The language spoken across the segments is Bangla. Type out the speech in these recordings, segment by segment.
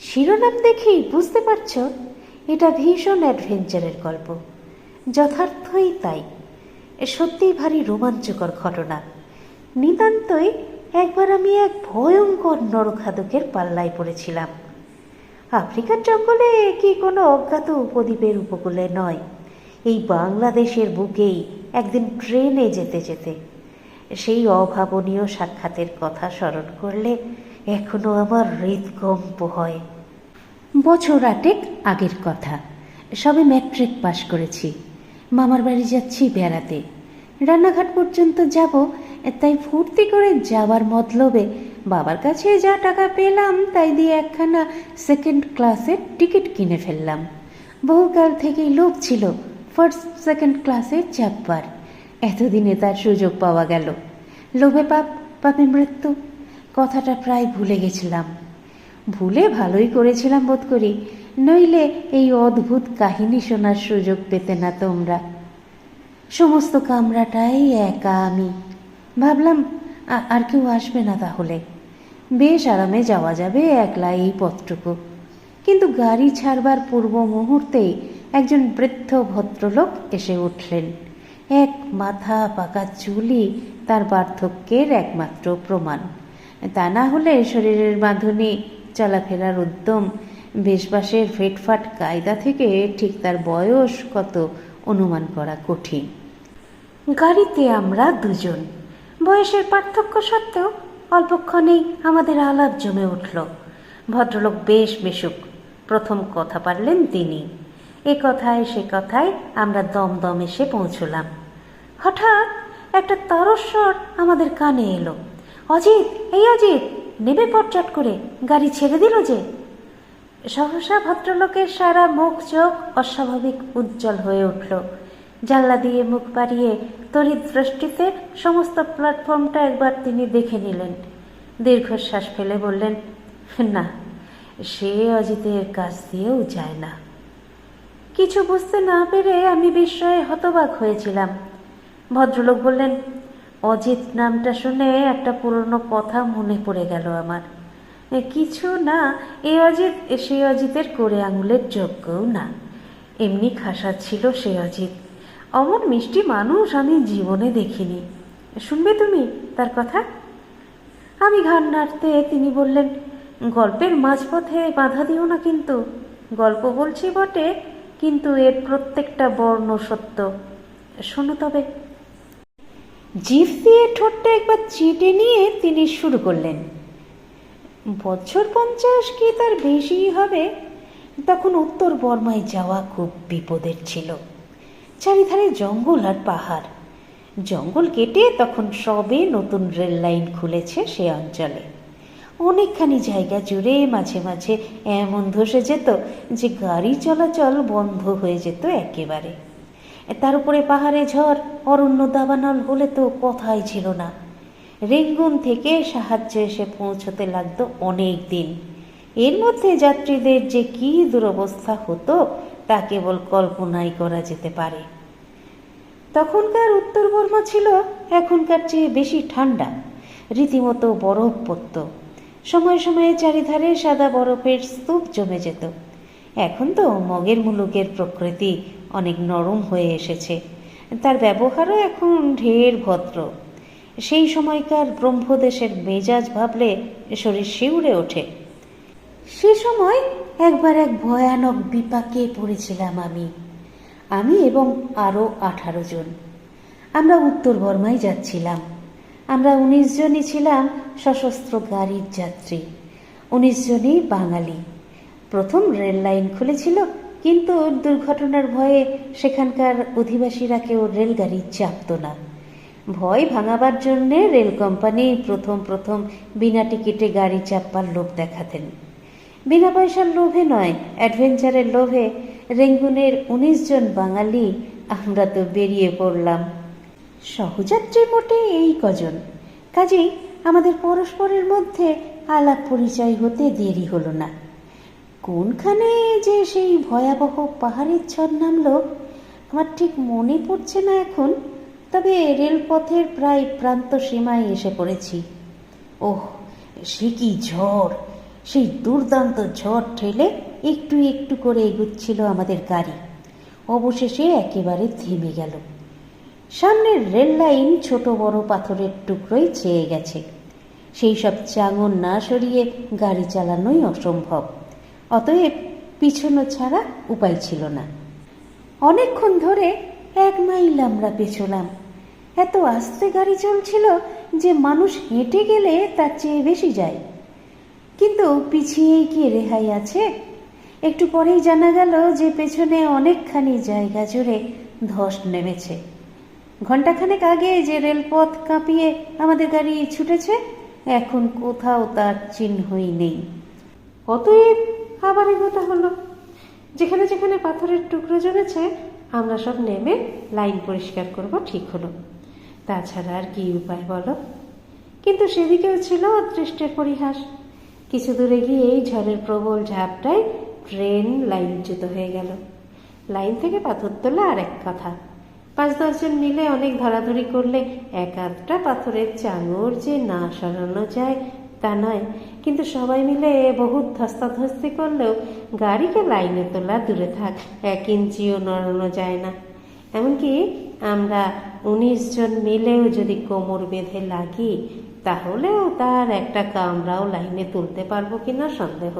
শিরোনাম দেখেই বুঝতে পারছ, এটা ভীষণ অ্যাডভেঞ্চারের গল্প। যথার্থই তাই। সত্যিই ভারী রোমাঞ্চকর ঘটনা। নিতান্তই একবার আমি এক ভয়ঙ্কর নরখাদকের পাল্লায় পড়েছিলাম। আফ্রিকার জঙ্গলে কি কোনো অজ্ঞাত উপদ্বীপের উপকূলে নয়। এই বাংলাদেশের বুকেই একদিন ট্রেনে যেতে যেতে। সেই অভাবনীয় সাক্ষাতের কথা স্মরণ করলে এখনও আমার হৃদকম্প হয়। বছর আটেক আগের কথা। সবে ম্যাট্রিক পাশ করেছি। মামার বাড়ি যাচ্ছি বেড়াতে। রান্নাঘাট পর্যন্ত যাব, তাই ফুর্তি করে যাবার মতলবে বাবার কাছে যা টাকা পেলাম, তাই দিয়ে একখানা সেকেন্ড ক্লাসের টিকিট কিনে ফেললাম। বহুকাল থেকেই লোভ ছিল ফার্স্ট সেকেন্ড ক্লাসে চাপবার। এতদিনে তার সুযোগ পাওয়া গেল। লোভে পাপ, পাপে মৃত্যু। কথাটা প্রায় ভুলে গেছিলাম। ভুলে ভালোই করেছিলাম বোধ করি, নইলে এই অদ্ভুত কাহিনী শোনার সুযোগ পেতে না তোমরা। সমস্ত কামরাটাই একা আমি। ভাবলাম আর কেউ আসবে না তাহলে। বেশ আরামে যাওয়া যাবে একলা এই পথটুকু। কিন্তু গাড়ি ছাড়বার পূর্ব মুহূর্তেই একজন বৃদ্ধ ভদ্রলোক এসে উঠলেন। এক মাথা পাকা চুলি তার বার্ধক্যের একমাত্র প্রমাণ। তা না হলে শরীরের বাঁধনে চলাফেরার উদ্যম বেশবাসের ফেটফাট কায়দা থেকে ঠিক তার বয়স কত অনুমান করা কঠিন। গাড়িতে আমরা দুজন। বয়সের পার্থক্য সত্ত্বেও অল্পক্ষণেই আমাদের আলাপ জমে উঠল। ভদ্রলোক বেশ বেশুক প্রথম কথা পারলেন তিনি। এ কথায় সে কথায় আমরা দমদম এসে পৌঁছলাম। হঠাৎ একটা তরস্বর আমাদের কানে এলো। অজিত, এই অজিত নেবে পটচট করে, গাড়ি ছেড়ে দিল যে। সহসা ভদ্রলোকের সারা মুখ চোখ অস্বাভাবিক উজ্জ্বল হয়ে উঠল। জানলা দিয়ে মুখ বাড়িয়ে তড়িৎ দৃষ্টিতে সমস্ত প্ল্যাটফর্মটা একবার তিনি দেখে নিলেন। দীর্ঘশ্বাস ফেলে বললেন, না, সে অজিতের কাছ দিয়েও যায় না। কিছু বুঝতে না পেরে আমি বিস্ময়ে হতবাক হয়েছিলাম। ভদ্রলোক বললেন অজিত নামটা শুনে একটা পুরনো কথা মনে পড়ে গেল আমার। কিছু না, এ অজিত সে অজিতের করে আঙুলের যোগ্যও না। এমনি খাসা ছিল সে অজিত। অমন মিষ্টি মানুষ আমি জীবনে দেখিনি। শুনবে তুমি তার কথা? আমি ঘাড় নাড়তে তিনি বললেন, গল্পের মাঝপথে বাধা দিও না কিন্তু। গল্প বলছি বটে, কিন্তু এর প্রত্যেকটা বর্ণ সত্য। শোনো তবে। জিভ দিয়ে ঠোঁটটা একবার চিটে নিয়ে তিনি শুরু করলেন। বছর পঞ্চাশ কি তার বেশি হবে? তখন উত্তর বর্মায় যাওয়া খুব বিপদের ছিল। চারিধারে জঙ্গল আর পাহাড়। জঙ্গল কেটে তখন সবে নতুন রেল লাইন খুলেছে সে অঞ্চলে। অনেকখানি জায়গা জুড়ে মাঝে মাঝে এমন ধসে যেত যে গাড়ি চলাচল বন্ধ হয়ে যেত একেবারে। তার উপরে পাহাড়ে ঝড়, অরণ্য দাবানল হলে তো কথাই ছিল না। রেঙ্গুন থেকে সাহায্য এসে পৌঁছতে লাগতো অনেক দিন। এর মধ্যে যাত্রীদের যে কি দুরবস্থা হতো, তা কেবল কল্পনাই করা যেতে পারে। তখনকার উত্তর বর্মা ছিল এখনকার চেয়ে বেশি ঠান্ডা, রীতিমতো বরফ পড়ত। সময় সময়ে চারিধারে সাদা বরফের স্তূপ জমে যেত। এখন তো মগের মুলুকের প্রকৃতি অনেক নরম হয়ে এসেছে। তার ব্যবহারও এখন ঢের ভদ্র। সেই সময়কার ব্রহ্মদেশের মেজাজ ভাবলে শরীর শিউরে ওঠে। সে সময় একবার এক ভয়ানক বিপাকে পড়েছিলাম আমি। আমি এবং আরও আঠারো জন। আমরা উত্তর বর্মায় যাচ্ছিলাম। আমরা উনিশ জনই ছিলাম সশস্ত্র গাড়ির যাত্রী। উনিশ জনই বাঙালি। প্রথম রেল লাইন খুলেছিল কিন্তু দুর্ঘটনার ভয়ে সেখানকার অধিবাসীরা কেউ রেলগাড়ি চাপত না। ভয় ভাঙাবার জন্যে রেল কোম্পানি প্রথম প্রথম বিনা টিকিটে গাড়ি চাপবার লোভ দেখাতেন। বিনা পয়সার লোভে নয়, অ্যাডভেঞ্চারের লোভে রেঙ্গুনের উনিশ জন বাঙালি আমরা তো বেরিয়ে পড়লাম। সহযাত্রী মোটে এই কজন। কাজেই আমাদের পরস্পরের মধ্যে আলাপ পরিচয় হতে দেরি হলো না। কোনখানে যে সেই ভয়াবহ পাহাড়ের ঝড় নামলো, আমার ঠিক মনে পড়ছে না এখন, তবে রেলপথের প্রায় প্রান্ত সীমায় এসে পড়েছি। ওহ, সে কি ঝড়? সেই দুর্দান্ত ঝড় ঠেলে একটু একটু করে এগুচ্ছিল আমাদের গাড়ি। অবশেষে একেবারে থেমে গেল। সামনের রেল লাইন ছোট বড় পাথরের টুকরোই চেয়ে গেছে। সেই সব চাঙন না সরিয়ে গাড়ি চালানোই অসম্ভব। অতএব পিছনো ছাড়া উপায় ছিল না। অনেকক্ষণ ধরে এক মাইল আমরা পেছলাম। এত আস্তে গাড়ি চলছিল যে মানুষ হেঁটে গেলে তার চেয়ে বেশি যায়। কিন্তু পিছিয়েই কি রেহাই আছে। একটু পরেই জানা গেল যে পেছনে অনেকখানি জায়গা জুড়ে ধস নেমেছে। ঘণ্টাখানেক আগে যে রেলপথ কাঁপিয়ে আমাদের গাড়ি ছুটেছে, এখন কোথাও তার চিহ্নই নেই। অতএব আবার এগোতে হলো। যেখানে যেখানে পাথরের টুকরো জমেছে, আমরা সব নেমে লাইন পরিষ্কার করব, ঠিক হলো। তাছাড়া আর কি উপায় বলো? কিন্তু সেদিকেও ছিল অদৃষ্টের পরিহাস। কিছু দূরে গিয়ে এই ঝড়ের প্রবল ঝাপটায় ট্রেন লাইনচ্যুত হয়ে গেল। লাইন থেকে পাথর তোলা আর এক কথা। পাঁচ দশজন মিলে অনেক ধরাধরি করলে এক আধটা পাথরের চাঙর যে না সরানো যায় তা নয়। কিন্তু সবাই মিলে বহুত ধস্তাধস্তি করলেও গাড়িকে লাইনে তোলা দূরে থাক, এক ইঞ্চিও নড়ানো যায় না। এমনকি আমরা উনিশ জন মিলেও যদি কোমর বেঁধে লাগি, তাহলেও তার একটা কামরাও লাইনে তুলতে পারব কিনা সন্দেহ।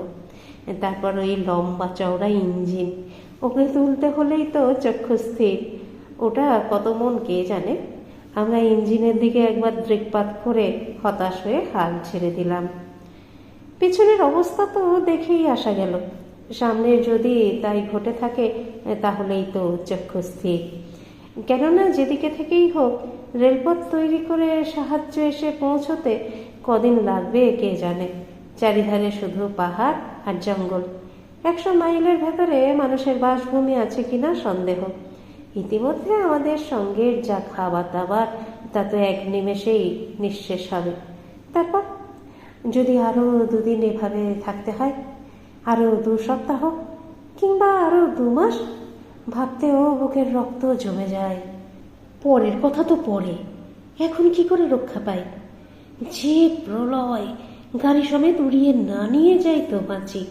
তারপর ওই লম্বা চওড়া ইঞ্জিন, ওকে তুলতে হলেই তো চক্ষু স্থির। ওটা কত মন কে জানে? আমরা ইঞ্জিনের দিকে একবার দৃকপাত করে হতাশ হয়ে হাল ছেড়ে দিলাম। পিছনের অবস্থা তো দেখেই আসা গেল। সামনে যদি তাই ঘটে থাকে, তাহলেই তো চক্ষু স্থির কেননা যেদিকে থেকেই হোক, রেলপথ তৈরি করে সাহায্য এসে পৌঁছতে কদিন লাগবে, কে জানে? চারিধারে শুধু পাহাড় আর জঙ্গল। একশো মাইলের ভেতরে মানুষের বাসভূমি আছে কিনা সন্দেহ। ইতিমধ্যে আমাদের সঙ্গের যা খাবার দাবার তা তো এক নিমেষেই নিঃশেষ হবে। তারপর, যদি আরও দুদিন এভাবে থাকতে হয়, আরও দু সপ্তাহ কিংবা আরও দু মাস, ভাবতেও বুকের রক্ত জমে যায়। পরের কথা তো পরে। এখন কি করে রক্ষা পাই? যে প্রলয়, গাড়ি সমেত উড়িয়ে না নিয়ে যাই তো বাঁচি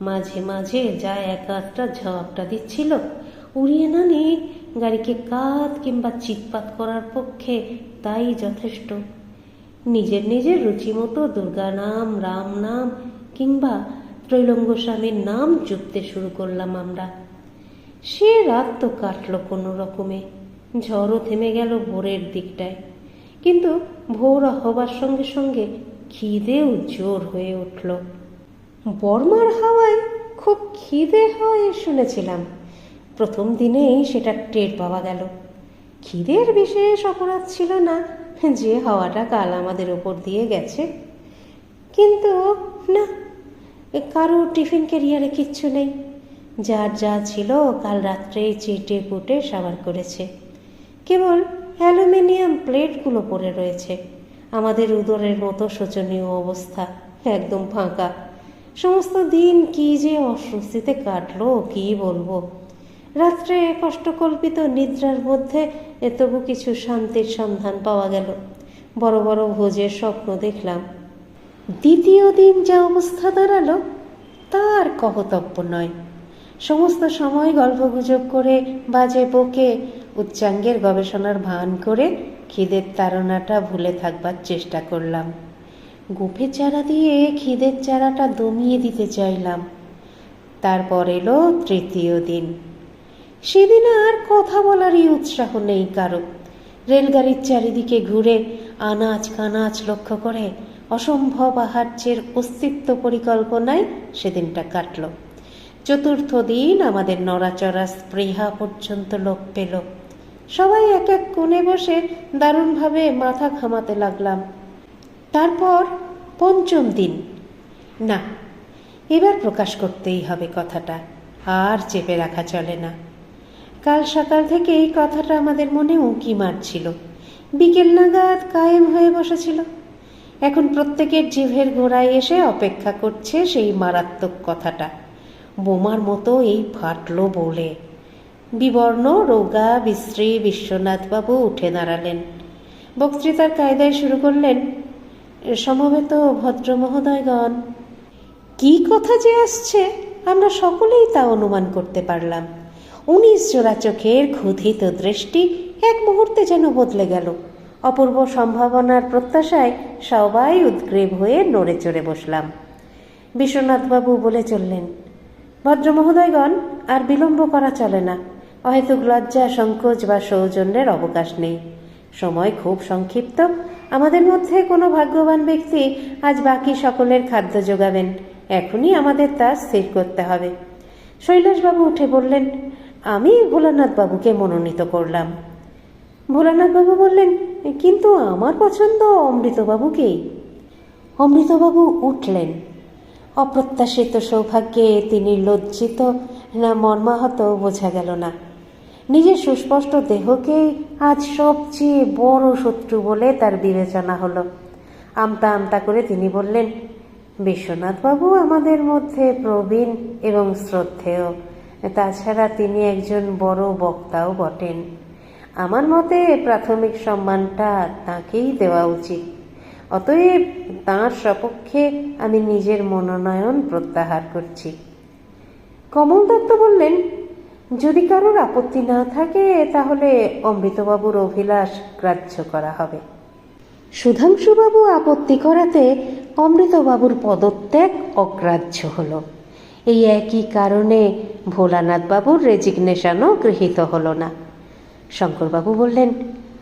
মাঝে মাঝে যা এক আধটা ঝাপটা দিচ্ছিল উড়িয়ে না নিয়ে গাড়িকে কাত কিংবা চিৎপাত করার পক্ষে তাই যথেষ্ট। নিজের নিজের রুচি মতো দুর্গা নাম, রাম নাম কিংবা ত্রৈলঙ্গ স্বামীর নাম জপতে শুরু করলাম আমরা। সে রাত তো কাটলো কোনো রকমে। ঝড়ও থেমে গেল ভোরের দিকটায়। কিন্তু ভোর হবার সঙ্গে সঙ্গে খিদেও জোর হয়ে উঠল। বর্মার হাওয়ায় খুব খিদে হয় শুনেছিলাম। প্রথম দিনেই সেটা টের পাওয়া গেল। খিদের বিশেষ অপরাধ ছিল না, যে হাওয়াটা কাল আমাদের ওপর দিয়ে গেছে। কিন্তু না কারও টিফিন ক্যারিয়ারে কিচ্ছু নেই। যার যা ছিল কাল রাত্রে চেটে কুটে সাবার করেছে। কেবল অ্যালুমিনিয়াম প্লেটগুলো পড়ে রয়েছে। আমাদের উদরের মতো শোচনীয় অবস্থা, একদম ফাঁকা। সমস্ত দিন কি যে অস্বস্তিতে কাটলো, কি বলব? রাত্রে কষ্টকল্পিত নিদ্রার মধ্যে এতবু কিছু শান্তির সন্ধান পাওয়া গেল। বড় বড় ভোজের স্বপ্ন দেখলাম। দ্বিতীয় দিন যা অবস্থা দাঁড়াল, তার কহতব্য নয়। সমস্ত সময় গল্পগুজব করে, বাজে বকে, উচ্চাঙ্গের গবেষণার ভান করে খিদের তাড়নাটা ভুলে থাকবার চেষ্টা করলাম। গোফের চারা দিয়ে খিদের চারাটা দমিয়ে দিতে চাইলাম। তারপর এলো তৃতীয় দিন। সেদিন আর কথা বলারই উৎসাহ নেই কারও। রেলগাড়ির চারিদিকে ঘুরে আনাজ কানাচ লক্ষ্য করে অসম্ভব আহার্যের অস্তিত্ব পরিকল্পনায় সেদিনটা কাটল। চতুর্থ দিন আমাদের নড়াচড়া স্পৃহা পর্যন্ত লোক পেল। সবাই এক এক কোণে বসে দারুণভাবে মাথা ঘামাতে লাগলাম। তারপর পঞ্চম দিন। না, এবার প্রকাশ করতেই হবে কথাটা, আর চেপে রাখা চলে না। কাল সকাল থেকে এই কথাটা আমাদের মনে উঁকি মারছিল? বিকেল নাগাদ কায়েম হয়ে বসেছিল। এখন প্রত্যেকের জিভের গোড়ায় এসে অপেক্ষা করছে সেই মারাত্মক কথাটা। বোমার মতো এই ফাটলো বলে। বিবর্ণ, রোগা, বিশ্রী বিশ্বনাথবাবু উঠে দাঁড়ালেন। বক্তৃতার কায়দায় শুরু করলেন, সমবেত ভদ্র মহোদয়গণ, কি কথা যে আসছে, আমরা সকলেই তা অনুমান করতে পারলাম। উনিশ জোড়া চোখের ক্ষুধিত দৃষ্টি এক মুহূর্তে যেন বদলে গেল। অপূর্ব সম্ভাবনার প্রত্যাশায় সবাই উদ্গ্রীব হয়ে নড়ে চড়ে বসলাম। বিশ্বনাথবাবু বলে চললেন ভদ্রমহোদয়গণ আর বিলম্ব করা চলে না। অহেতুক লজ্জা, সংকোচ বা সৌজন্যের অবকাশ নেই। সময় খুব সংক্ষিপ্ত। আমাদের মধ্যে কোনো ভাগ্যবান ব্যক্তি আজ বাকি সকলের খাদ্য যোগাবেন। এখনই আমাদের তা স্থির করতে হবে। শৈলাসবাবু উঠে বললেন আমি ভোলানাথ বাবুকে মনোনীত করলাম। ভোলানাথবাবু বললেন, কিন্তু আমার পছন্দ অমৃতবাবুকেই অমৃতবাবু উঠলেন। অপ্রত্যাশিত সৌভাগ্যে তিনি লজ্জিত না মর্মাহত বোঝা গেল না। নিজের সুস্পষ্ট দেহকেই আজ সবচেয়ে বড় শত্রু বলে তার বিবেচনা হলো। আমতা আমতা করে তিনি বললেন, বিশ্বনাথবাবু আমাদের মধ্যে প্রবীণ এবং শ্রদ্ধেয়। তাছাড়া তিনি একজন বড় বক্তাও বটেন। আমার মতে প্রাথমিক সম্মানটা তাকেই দেওয়া উচিত। অতএব তাঁর সপক্ষে আমি নিজের মনোনয়ন প্রত্যাহার করছি। কমল দত্ত বললেন, যদি কারোর আপত্তি না থাকে, তাহলে অমৃতবাবুর অভিলাষ গ্রাহ্য করা হবে। সুধাংশুবাবু আপত্তি করাতে অমৃতবাবুর পদত্যাগ অগ্রাহ্য হলো। এই একই কারণে ভোলানাথবাবুর রেজিগনেশনও গৃহীত হলো না। শঙ্করবাবু বললেন,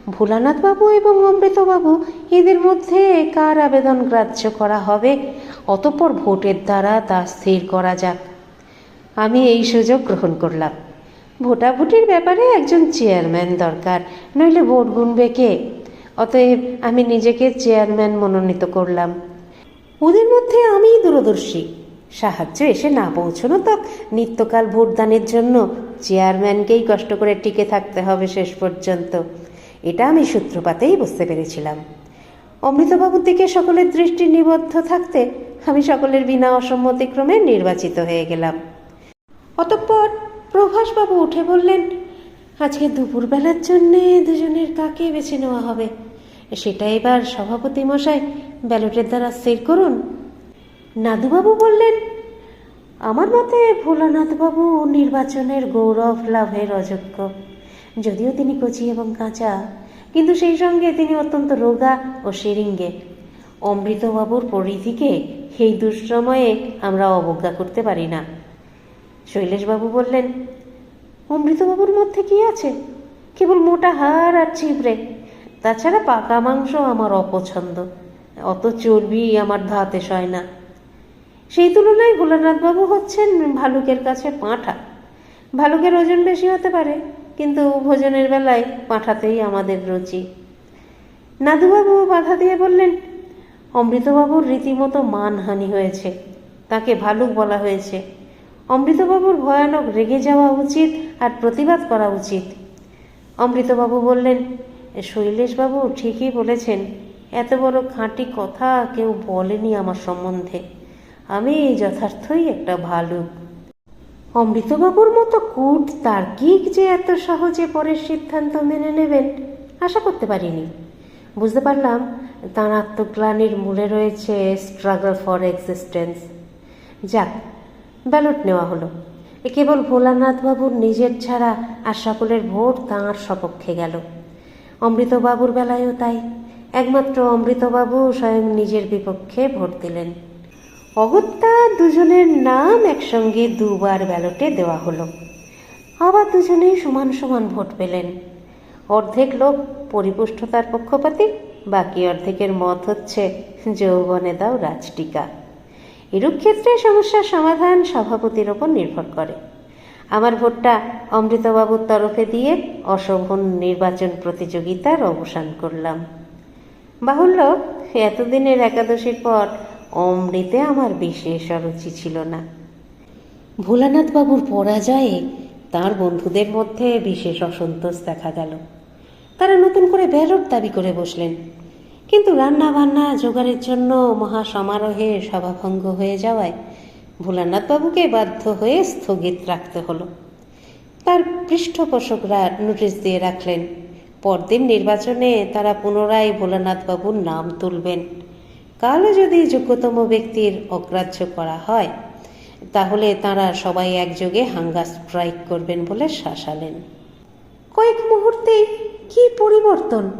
ভোলানাথবাবু এবং অমৃতবাবু, এদের মধ্যে কার আবেদন গ্রাহ্য করা হবে? অতপর ভোটের দ্বারা তা স্থির করা যাক। আমি এই সুযোগ গ্রহণ করলাম। ভোটাভুটির ব্যাপারে একজন চেয়ারম্যান দরকার, নইলে ভোট গুনবে কে? অতএব আমি নিজেকে চেয়ারম্যান মনোনীত করলাম। ওদের মধ্যে আমিই দূরদর্শী। সাহায্য এসে না পৌঁছনো তো। নিত্যকাল ভোটদানের জন্য চেয়ারম্যানকেই কষ্ট করে টিকে থাকতে হবে শেষ পর্যন্ত। এটা আমি সূত্রপাতেই বুঝতে পেরেছিলাম। অমৃতবাবুর দিকে সকলের দৃষ্টি নিবদ্ধ থাকতে আমি সকলের বিনা অসম্মতিক্রমে নির্বাচিত হয়ে গেলাম। অতঃপর প্রভাসবাবু উঠে বললেন, আজকে দুপুরবেলার জন্যে দুজনের কাকে বেছে নেওয়া হবে? সেটা এবার সভাপতি মশাই ব্যালটের দ্বারা স্থির করুন। নাদুবাবু বললেন, আমার মতে ভোলানাথবাবু নির্বাচনের গৌরব লাভের অযোগ্য। যদিও তিনি কচি এবং কাঁচা, কিন্তু সেই সঙ্গে তিনি অত্যন্ত রোগা ও সেরিঙ্গে অমৃতবাবুর পরিধিকে এই দুঃসময়ে আমরা অবজ্ঞা করতে পারি না। শৈলেশবাবু বললেন, অমৃতবাবুর মধ্যে কি আছে? কেবল মোটা হাড় আর চিবড়ে তাছাড়া পাকা মাংস আমার অপছন্দ। অত চর্বি আমার ধাতে সয় না। সেই তুলনায় ভোলানাথবাবু হচ্ছেন ভালুকের কাছে পাঁঠা। ভালুকের ওজন বেশি হতে পারে, কিন্তু ভোজনের বেলায় পাঁঠাতেই আমাদের রুচি। নাদুবাবু বাধা দিয়ে বললেন, অমৃতবাবুর রীতিমতো মানহানি হয়েছে। তাকে ভালুক বলা হয়েছে। অমৃতবাবুর ভয়ানক রেগে যাওয়া উচিত আর প্রতিবাদ করা উচিত। অমৃতবাবু বললেন, শৈলেশবাবু ঠিকই বলেছেন, এত বড় খাঁটি কথা কেউ বলেনি আমার সম্বন্ধে। আমি যথার্থই একটা ভালুক। অমৃতবাবুর মতো কুট তার্কিক যে এত সহজে পরের সিদ্ধান্ত মেনে নেবেন, আশা করতে পারিনি। বুঝতে পারলাম তাঁর আত্মগ্লানির মূলে রয়েছে স্ট্রাগল ফর এক্সিস্টেন্স যাক, ব্যালট নেওয়া হলো। এ কেবল ভোলানাথবাবুর নিজের ছাড়া আর সকলের ভোট তাঁর সপক্ষে গেল। অমৃতবাবুর বেলায়ও তাই। একমাত্র অমৃতবাবু স্বয়ং নিজের বিপক্ষে ভোট দিলেন। অগত্যা দুজনের নাম একসঙ্গে দুবার ব্যালটে দেওয়া হলো। আবার দুজনেই সমান সমান ভোট পেলেন। অর্ধেক লোক পরিপুষ্টতার পক্ষপাতী, বাকি অর্ধেকের মত হচ্ছে যৌবনে দাও রাজটিকা। এরূপ ক্ষেত্রে সমস্যার সমাধান সভাপতির ওপর নির্ভর করে। আমার ভোটটা অমৃতবাবুর তরফে দিয়ে অশোভন নির্বাচন প্রতিযোগিতার অবসান করলাম। বাহুল্য, এতদিনের একাদশীর পর অমৃতে আমার বিশেষ অরুচি ছিল না। ভোলানাথবাবুর পরাজয়ে তার বন্ধুদের মধ্যে বিশেষ অসন্তোষ দেখা গেল। তারা নতুন করে ব্যালট দাবি করে বসলেন। কিন্তু রান্না বান্না জোগাড়ের জন্য মহা সমারোহে সভাভঙ্গ হয়ে যাওয়ায় ভোলানাথবাবুকে বাধ্য হয়ে স্থগিত রাখতে হলো। তার পৃষ্ঠপোষকরা নোটিশ দিয়ে রাখলেন, পরদিন নির্বাচনে তারা পুনরায় ভোলানাথবাবুর নাম তুলবেন। কালও যদি যোগ্যতম ব্যক্তির অগ্রাহ্য করা হয়, তাহলে তারা সবাই একযোগে হাঙ্গা স্ট্রাইক করবেন বলে শাসালেন। কয়েক মুহূর্তেই কি পরিবর্তন?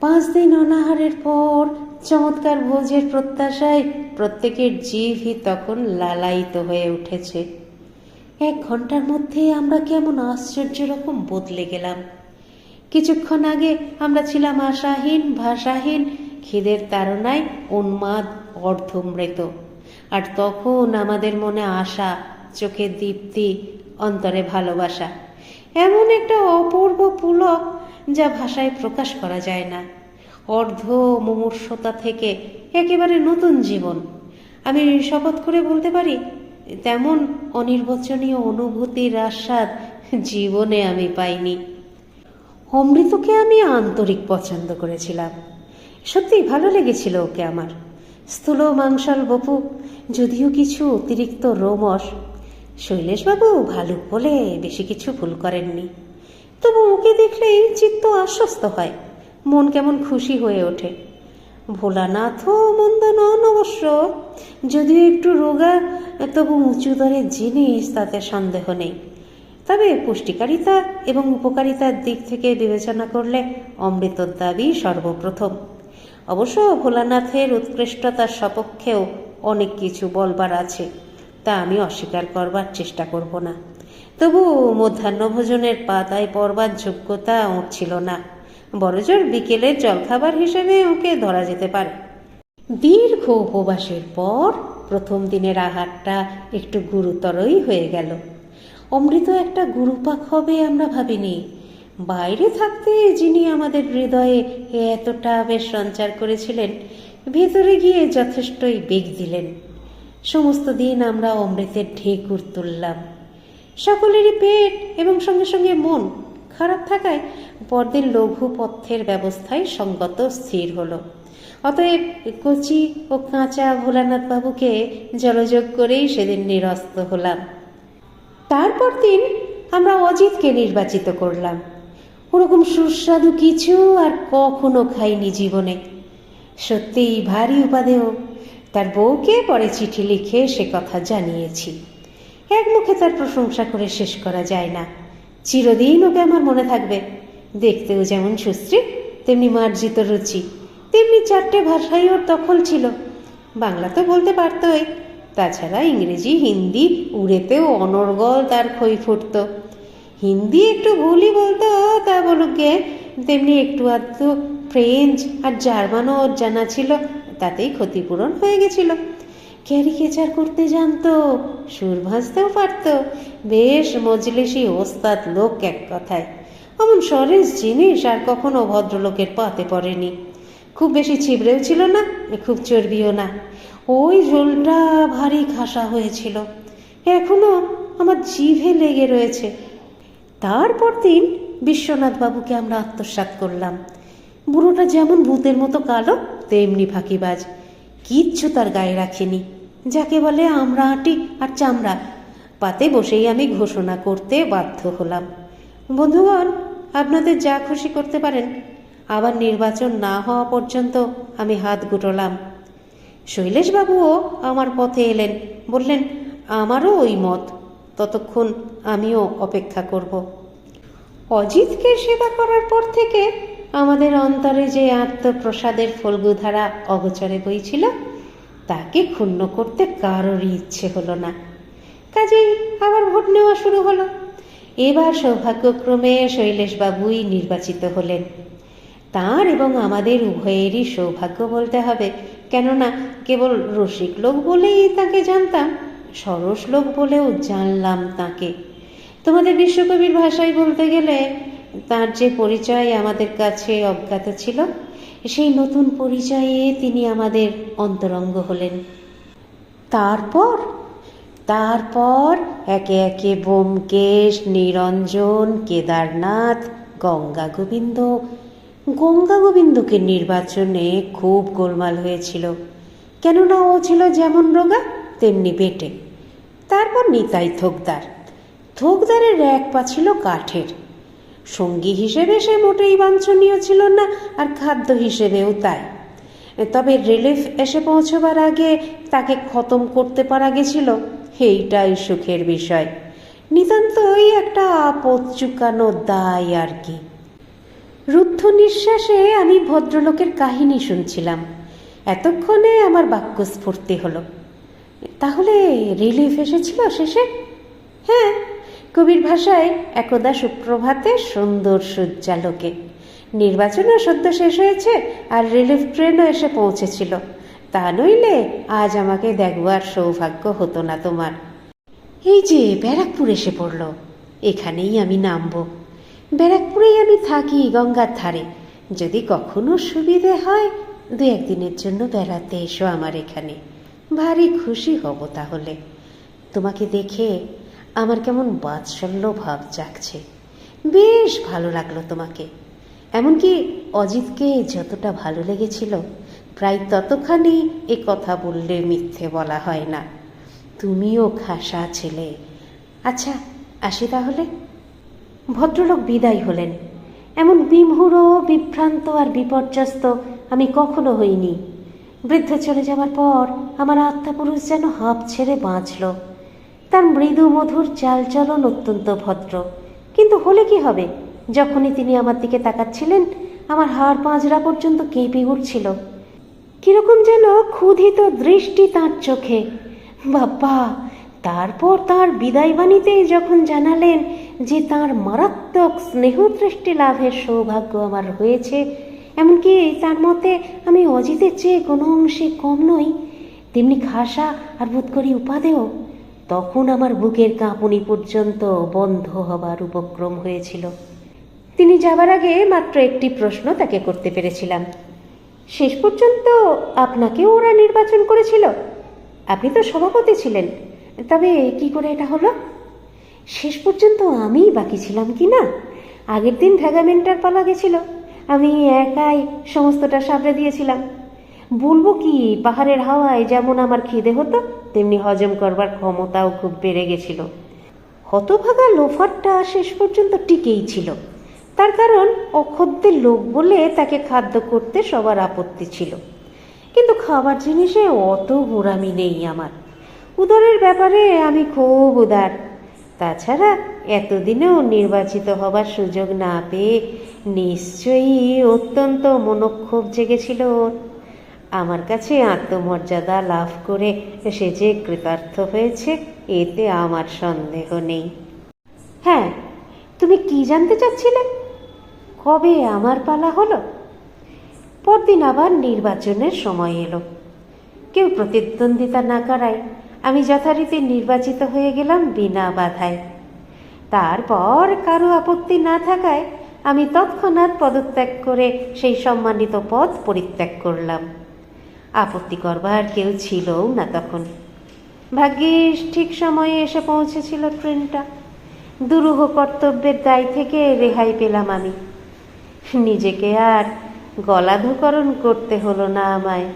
পাঁচ দিন অনাহারের পর চমৎকার ভোজের প্রত্যাশায় প্রত্যেকের জিভই তখন লালায়িত হয়ে উঠেছে। এক ঘণ্টার মধ্যে আমরা কেমন আশ্চর্য রকম বদলে গেলাম। কিছুক্ষণ আগে আমরা ছিলাম আশাহীন, ভাষাহীন খিদের তাড়নায় উন্মাদ অর্ধমৃত। আর তখন আমাদের মনে আশা, চোখে দীপ্তি, অন্তরে ভালোবাসা। এমন একটা অপূর্ব পুলক যা ভাষায় প্রকাশ করা যায় না। অর্ধ মুমূর্ষতা থেকে একেবারে নতুন জীবন। আমি শপথ করে বলতে পারি, তেমন অনির্বচনীয় অনুভূতির আস্বাদ জীবনে আমি পাইনি। অমৃতকে আমি আন্তরিক পছন্দ করেছিলাম। সত্যি ভালো লেগেছিল ওকে আমার। স্থূল মাংসাল বপু, যদিও কিছু অতিরিক্ত রোমস শৈলেশবাবু ভালুক বলে বেশি কিছু ভুল করেননি। তবু ওকে দেখলেই চিত্ত আশ্বস্ত হয়। মন কেমন খুশি হয়ে ওঠে। ভোলানাথও মন্দ নন অবশ্য। যদিও একটু রোগা, তবু উঁচু দরের জিনিস তাতে সন্দেহ নেই। তবে পুষ্টিকারিতা এবং উপকারিতার দিক থেকে বিবেচনা করলে অমৃতর দাবি সর্বপ্রথম। অবশ্য ভোলানাথের উৎকৃষ্টতার সপক্ষেও অনেক কিছু বলবার আছে, তা আমি অস্বীকার করবার চেষ্টা করব না। তবু মধ্যাহ্নভোজনের পাতায় পড়বার যোগ্যতা ওর ছিল না। বড়জোর বিকেলের জলখাবার হিসেবে ওকে ধরা যেতে পারে। দীর্ঘ উপবাসের পর প্রথম দিনের আহারটা একটু গুরুতরই হয়ে গেল। অমৃত একটা গুরুপাক হবে আমরা ভাবিনি বাইরে থাকতে যিনি আমাদের হৃদয়ে এতটা আবেশ সঞ্চার করেছিলেন, ভেতরে গিয়ে যথেষ্টই বেগ দিলেন। সমস্ত দিন আমরা অমৃতের ঢেকুর তুললাম। সকলেরই পেট এবং সঙ্গে সঙ্গে মন খারাপ থাকায় পরদিন লঘু পথ্যের ব্যবস্থায় সঙ্গত স্থির হলো। অতএব কচি ও কাঁচা ভোলানাথবাবুকে জলযোগ করেই সেদিন নিরস্ত হলাম। তারপর দিন আমরা অজিতকে নির্বাচিত করলাম। ওরকম সুস্বাদু কিছু আর কখনো খাইনি জীবনে। সত্যিই ভারী উপাদেয় তার বউকে পরে চিঠি লিখে সে কথা জানিয়েছি। এক মুখে তার প্রশংসা করে শেষ করা যায় না। চিরদিন ওকে আমার মনে থাকবে। দেখতেও যেমন সুশ্রী, তেমনি মার্জিত রুচি, তেমনি চারটে ভাষাই ওর দখল ছিল। বাংলা তো বলতে পারতই। তাছাড়া ইংরেজি, হিন্দি, উড়েতেও অনর্গল তার খই ফুটত। হিন্দি একটু ভুলই বলতো তা বলুক গে তেমনি একটু আধটু ফ্রেঞ্চ আর জার্মানও ওর জানা ছিল, তাতেই ক্ষতিপূরণ হয়ে গেছিল। ক্যারিকেচার করতে জানতো, সুর ভাজতেও পারত। বেশ মজলিসি ওস্তাদ লোক এক কথায়। অমন সরেস জিনিস আর কখনো ভদ্রলোকের পাতে পড়েনি। খুব বেশি ছিবড়েও ছিল না, খুব চর্বিও না। ওই ঝোলটা ভারী খাসা হয়েছিল। এখনও আমার জিভে লেগে রয়েছে। তারপর দিন বিশ্বনাথ বাবুকে আমরা আত্মসাৎ করলাম। বুড়োটা যেমন ভূতের মতো কালো, তেমনি ফাঁকিবাজ। কিচ্ছু তার গায়ে রাখেনি। যাকে বলে আমরা আটি আর চামড়া, পাতে বসেই আমি ঘোষণা করতে বাধ্য হলাম। বন্ধুগণ, আপনাদের যা খুশি করতে পারেন। আবার নির্বাচন না হওয়া পর্যন্ত আমি হাত গুটোলাম। শৈলেশবাবুও আমার পথে এলেন, বললেন, আমারও ওই মত। ততক্ষণ আমিও অপেক্ষা করব। অজিতকে সেবা করার পর থেকে আমাদের অন্তরে যে আত্মপ্রসাদের ফল্গুধারা অগচরে বইছিল, তাকে ক্ষুণ্ণ করতে কারোরই ইচ্ছে হলো না। কাজেই আবার ভোট নেওয়া শুরু হলো। এবার সৌভাগ্যক্রমে শৈলেশবাবুই নির্বাচিত হলেন। তার এবং আমাদের উভয়েরই সৌভাগ্য বলতে হবে, কেননা কেবল রসিক লোক বলেই তাকে জানতাম সরস লোক বলেও জানলাম তাকে। তোমাদের বিশ্বকবির ভাষায় বলতে গেলে তার যে পরিচয় আমাদের কাছে অজ্ঞাত ছিল, সেই নতুন পরিচয়ে তিনি আমাদের অন্তরঙ্গ হলেন। তারপর? তারপর একে একে বোমকেশ নিরঞ্জন, কেদারনাথ, গঙ্গা গোবিন্দ, গঙ্গা গোবিন্দকে নির্বাচনে খুব গোলমাল হয়েছিল। কেননা ও ছিল যেমন রোগা তেমনি বেটে। তারপর নিতাই থোকদার। থোকদারের এক পা ছিল কাঠের। সঙ্গী হিসেবে সে মোটেই বাঞ্ছনীয় ছিল না, আর খাদ্য হিসেবেও তাই। তবে রিলিফ এসে পৌঁছবার আগে তাকে খতম করতে পারা গেছিল এইটাই সুখের বিষয়। নিতান্তই একটা আপদ চুকানো দায় আর কি। রুদ্ধ নিঃশ্বাসে আমি ভদ্রলোকের কাহিনী শুনছিলাম। এতক্ষণে আমার বাক্যস্ফূর্তি হলো। তাহলে রিলিফ এসেছিল শেষে? হ্যাঁ কবির ভাষায় একদা সুপ্রভাতে সুন্দর সূর্যালোকে। নির্বাচনও সদ্য শেষ হয়েছে আর রিলিফ ট্রেনও এসে পৌঁছেছিল। তা নইলে আজ আমাকে দেখবার সৌভাগ্য হতো না তোমার। এই যে ব্যারাকপুর এসে পড়ল, এখানেই আমি নামবো। ব্যারাকপুরেই আমি থাকি গঙ্গার ধারে। যদি কখনো সুবিধে হয় দু একদিনের জন্য বেড়াতে এসো আমার এখানে। ভারী খুশি হব তাহলে। তোমাকে দেখে আমার কেমন বাৎসল্য ভাব জাগছে। বেশ ভালো লাগল তোমাকে। এমনকি অজিতকে যতটা ভালো লেগেছিল, প্রায় ততখানি এ কথা বললে মিথ্যে বলা হয় না। তুমিও খাসা ছেলে। আচ্ছা আসি তাহলে। ভদ্রলোক বিদায় হলেন। এমন বিমহুড়ো বিভ্রান্ত আর বিপর্যস্ত আমি কখনো হইনি। বৃদ্ধ চলে যাওয়ার পর আমার আত্মাপুরুষ যেন হাঁপ ছেড়ে বাঁচল। তার মৃদু মধুর চালচলন অত্যন্ত ভদ্র। কিন্তু হলে কি হবে? যখনই তিনি আমার দিকে তাকাচ্ছিলেন, আমার হাড় পাঁজরা পর্যন্ত কেঁপে উঠছিল। কীরকম যেন ক্ষুধিত দৃষ্টি তার চোখে। বাবা, তারপর তার বিদায় বাণীতেই যখন জানালেন যে তার মারাত্মক স্নেহদৃষ্টি লাভের সৌভাগ্য আমার হয়েছে এমনকি তার মতে আমি অজিতের চেয়ে কোনো অংশে কম নই। তেমনি খাসা আর বোধ করি উপাদেয়। তখন আমার বুকের কাঁপুনি পর্যন্ত বন্ধ হবার উপক্রম হয়েছিল। তিনি যাবার আগে মাত্র একটি প্রশ্ন তাকে করতে পেরেছিলাম। শেষ পর্যন্ত আপনাকেও ওরা নির্বাচন করেছিল। আপনি তো সভাপতি ছিলেন। তবে কি করে এটা হলো? শেষ পর্যন্ত আমিই বাকি ছিলাম কি না? আগের দিন ভ্যাগামেন্টার পালা গেছিল। আমি একাই সমস্তটা সাবড়ে দিয়েছিলাম। বলব কি, পাহাড়ের হাওয়ায় যেমন আমার খিদে হতো, তেমনি হজম করবার ক্ষমতাও খুব বেড়ে গেছিল। হতভাগা লোফারটা শেষ পর্যন্ত টিকেই ছিল। তার কারণ, অখদ্দের লোক বলে তাকে খাদ্য করতে সবার আপত্তি ছিল। কিন্তু খাবার জিনিসে অত গোড়ামি নেই আমার। উদরের ব্যাপারে আমি খুব উদার। তাছাড়া এতদিনেও নির্বাচিত হবার সুযোগ না পেয়ে নিশ্চয়ই অত্যন্ত মনোক্ষোভ জেগেছিল। ওর আমার কাছে আত্মমর্যাদা লাভ করে সে যে কৃতার্থ হয়েছে, এতে আমার সন্দেহ নেই। হ্যাঁ তুমি কি জানতে চাচ্ছিলে? কবে আমার পালা হলো? পরদিন আবার নির্বাচনের সময় এলো। কেউ প্রতিদ্বন্দ্বিতা না করায় আমি যথারীতি নির্বাচিত হয়ে গেলাম বিনা বাধায়। তারপর কারও আপত্তি না থাকায় আমি তৎক্ষণাৎ পদত্যাগ করে সেই সম্মানিত পদ পরিত্যাগ করলাম। আপত্তি করবার কেউ ছিলও না তখন। ভাগ্যিস ঠিক সময়ে এসে পৌঁছেছিল ট্রেনটা। দুরূহ কর্তব্যের দায় থেকে রেহাই পেলাম আমি। নিজেকে আর গলাধকরণ করতে হলো না আমায়।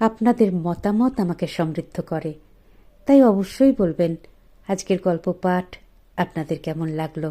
আপনাদের মতামত আমাকে সমৃদ্ধ করে। তাই অবশ্যই বলবেন, আজকের গল্প পাঠ আপনাদের কেমন লাগল?